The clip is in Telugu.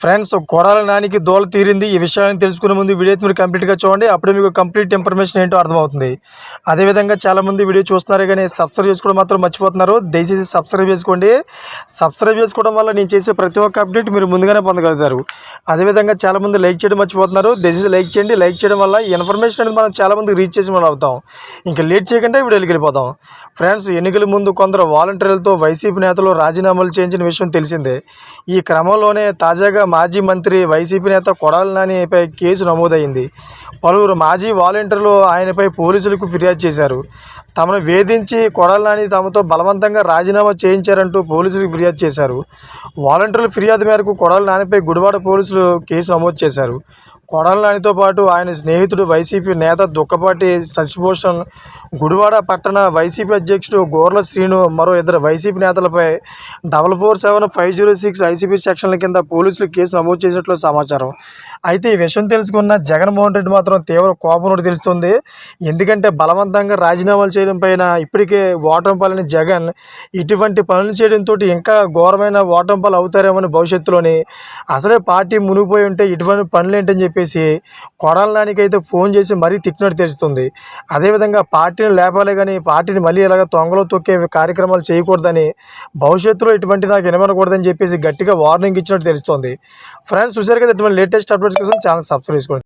ఫ్రెండ్స్ కొడాల నానికి దోల తీరింది. ఈ విషయాన్ని తెలుసుకునే ముందు వీడియో మీరు కంప్లీట్గా చూడండి. అప్పుడే మీకు కంప్లీట్ ఇన్ఫర్మేషన్ ఏంటో అర్థమవుతుంది. అదేవిధంగా చాలామంది వీడియో చూస్తున్నారు కానీ సబ్స్క్రైబ్ చేసుకోవడం మాత్రం మర్చిపోతున్నారు. దయచేసి సబ్స్క్రైబ్ చేసుకోండి. సబ్స్క్రైబ్ చేసుకోవడం వల్ల నేను చేసే ప్రతి ఒక్క అప్డేట్ మీరు ముందుగానే పొందగలుగుతారు. అదేవిధంగా చాలామంది లైక్ చేయడం మర్చిపోతున్నారు. దయచేసి లైక్ చేయండి. లైక్ చేయడం వల్ల ఇన్ఫర్మేషన్ అనేది మనం చాలామంది రీచ్ చేసి మనం అవుతాం. ఇంకా లేట్ చేయకుండా వీడియోకి వెళ్ళిపోతాం. ఫ్రెండ్స్ ఎన్నికల ముందు కొందరు వాలంటీర్లతో వైసీపీ నేతలు రాజీనామాలు చేయించిన విషయం తెలిసిందే. ఈ క్రమంలోనే తాజాగా మాజీ మంత్రి వైసీపీ నేత కొడాలి నానిపై కేసు నమోదైంది. పలువురు మాజీ వాలంటీర్లు ఆయనపై పోలీసులకు ఫిర్యాదు చేశారు. తమను వేధించి కొడాలి నాని తమతో బలవంతంగా రాజీనామా చేయించారంటూ పోలీసులకు ఫిర్యాదు చేశారు. వాలంటీర్ల ఫిర్యాదు మేరకు కొడాలి నానిపై గుడివాడ పోలీసులు కేసు నమోదు చేశారు. కొడాలి నానితో పాటు ఆయన స్నేహితుడు వైసీపీ నేత దుక్కపాటి శశిభూషణ్ గుడివాడ పట్టణ వైసీపీ అధ్యక్షుడు గోర్ల శ్రీను మరో ఇద్దరు వైసీపీ నేతలపై double four seven five zero six ICP సెక్షన్ల కింద పోలీసులు కేసు నమోదు చేసినట్లు సమాచారం. అయితే ఈ విషయం తెలుసుకున్న జగన్మోహన్ రెడ్డి మాత్రం తీవ్ర కోపం తెలుస్తుంది. ఎందుకంటే బలవంతంగా రాజీనామాలు చేయడం పైన ఇప్పటికే ఓటమి జగన్ ఇటువంటి పనులు చేయడంతో ఇంకా ఘోరమైన ఓటమి అవుతారేమని భవిష్యత్తులోని అసలే పార్టీ మునిగిపోయి ఉంటే ఇటువంటి పనులు ఏంటని చెప్పేసి కొడాల నానికైతే ఫోన్ చేసి మరీ తిట్టినట్టు తెలుస్తుంది. అదేవిధంగా పార్టీని లేపాలి కానీ పార్టీని మళ్ళీ ఇలాగ తొంగలో తొక్కే కార్యక్రమాలు చేయకూడదని భవిష్యత్తులో ఇటువంటి నాకు వినమనకూడదని చెప్పేసి గట్టిగా వార్నింగ్ ఇచ్చినట్టు తెలుస్తుంది. ఫ్రెండ్స్ చూసారు కదా ఇటువంటి లేటెస్ట్ అప్డేట్స్ కోసం ఛానల్ సబ్స్క్రైబ్ చేసుకోండి.